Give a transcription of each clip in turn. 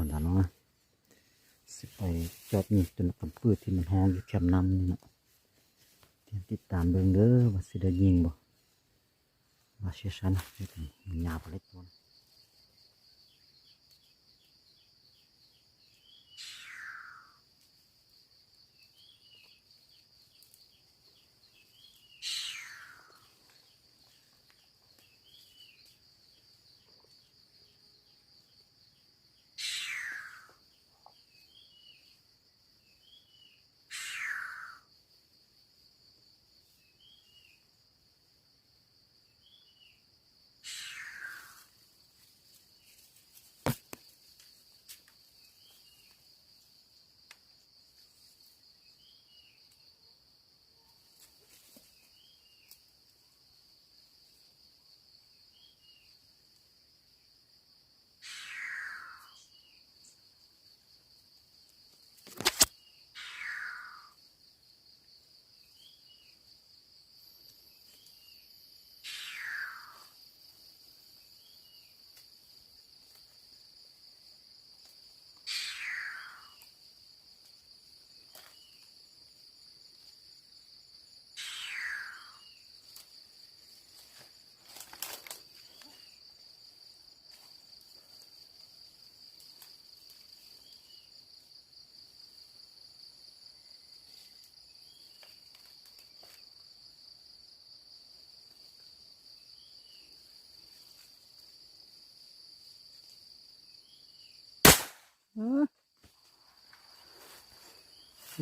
หันหลังมาสิไปจอบนี่จนกับพืชที่มันห้องอยู่แคมน้ำนี่เนาะเตรียมติดตามเบิ่งเด้อว่าสิได้ยิงบ่ว่าเชื่อฉันนี่หยาปเล็กมัน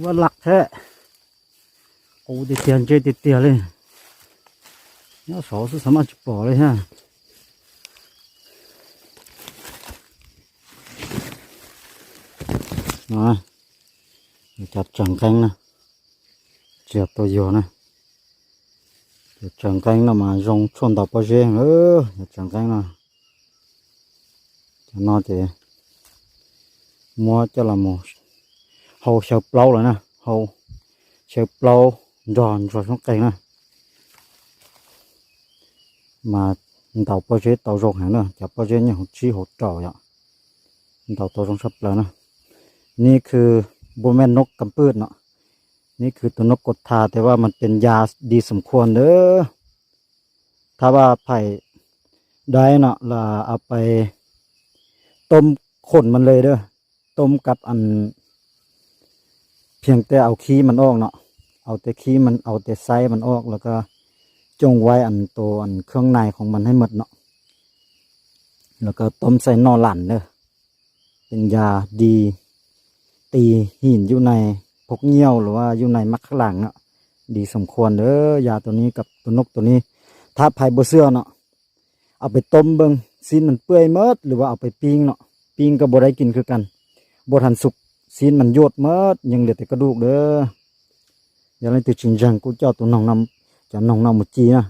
ว่าหลักแท้โอ้ติดเตียนเจติดเตียนเลยเนี่ยสอสุสามารถจะปล่อเลยฮะนะจับจังแกงนะเจ็บตัวอยู่นะ chẳng canh là mà dùng chôn đập bao nhiêu, ừ, chẳng canh là, nó thì จมัวจะละมัว hầu sợp lâu rồi nè hầu sợp lâu giòn rồi xuống cây nè mà tàu bao chế tàu rộng hẳn nữa chả bao chế nhiều chi hỗ trợ vậy tàu tàu rộng sắp เลยนะนี่คือบัวแม่นกกำปืดเนาะนี่คือตัวนกกดทาแต่ว่ามันเป็นยาดีสมควรเด้อถ้าว่าไผ่ได้เนาะล่ะเอาไปต้มขนมันเลยเด้อ ต้มกับอัน เพียงแต่เอาขี้มันออกเนาะเอาแต่ขี้มันเอาแต่ไส้มันออกแล้วก็จงไว้อันตัวอันเครื่องในของมันให้หมดเนาะแล้วก็ต้มใส่นอหลันเด้อเป็นยาดี ตีหินอยู่ในพกเงี้ยวหรือว่าอยู่ในมักข้างหลังเนาะดีสมควรเด้อยาตัวนี้กับตัวนกตัวนี้ ถ้าภายบเสื้อเนาะเอาไปต้มเบิงซีนมันเปื่อยเมดหรือว่าเอาไปปิ้งเนาะปิ้งก็บ่ได้กินคือกัน บ่ทันสุก xin mình dột mất nhưng liệt thì có đủ nữa giờ lên từ trình rằng cũng cho tụi nòng nằm cho nòng nằm một chi nè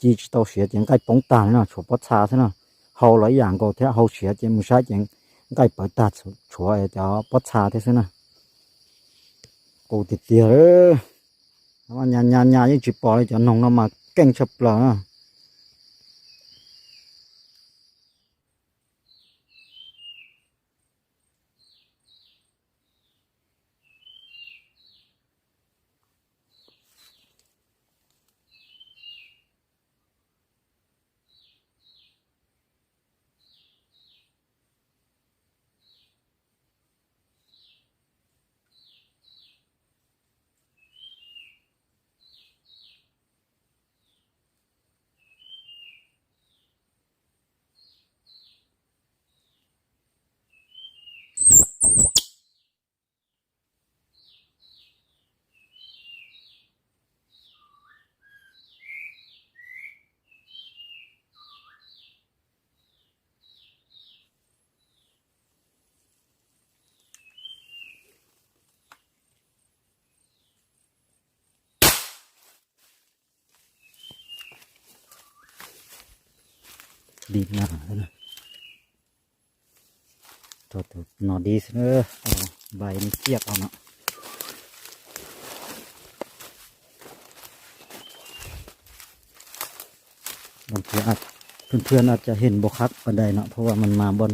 chi chỉ tao xỉa tiếng cái bóng tàn nè chỗ bắt xa thế nè hậu lấy dạng có thế hậu xỉa tiếng một sai tiếng cái bởi tạt chỗ ấy cho bắt xa thế thế nè cô thì tiệt đó mà nhà nhà nhà những chỉ bỏ cho nòng nằm mà canh chập lờ nè ดีมากเลยนะ ดิดหน้านะตัวตัวนอดีสเนอใบมันเทียบเอาเนาะบางทีอาจเพื่อนเพื่อนอาจจะเห็นบกคักก็ไดเนาะเพราะว่ามันมาบน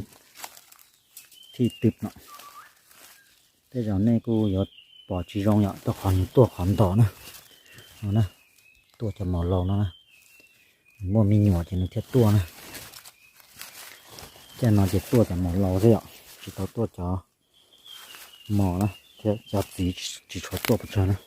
ที่ติบเนาะแต่เจ้าเน่กูยดปอดชีรองเนาะตัวขอนตัวขอนต่อนะเอานะตัวจะหมอนรองแล้วนะมันมีหนวดจะนึกเทียบตัวนะ nữa nó nè tua cho mỏ lầu nó nè mua mi nhỏ thì nó thiết tua nè cho nó chỉ tua cho mỏ lầu thôi ạ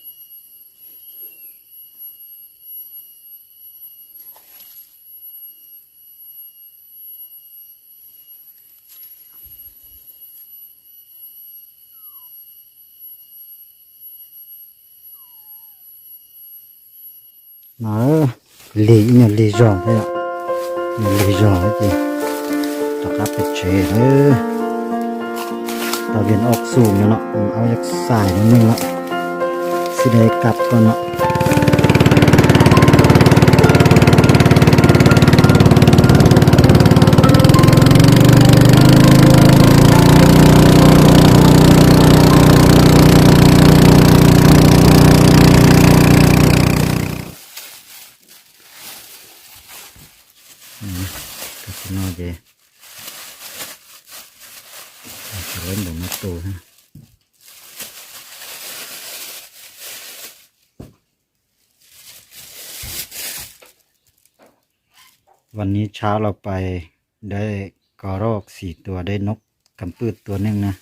nó lì nhờ lì giòn thế ạ nhờ lì giòn cái gì cho các cái chế nữa tao viên ốc sùn nữa nó ao giặc xài nó mình nó xin đây cặp con nó cái gì nó vậy lớn bộ mắt tù ha วันนี้เช้าเราไปได้กระรอกสี่ตัวได้นกกำปืดตัวหนึ่งนะ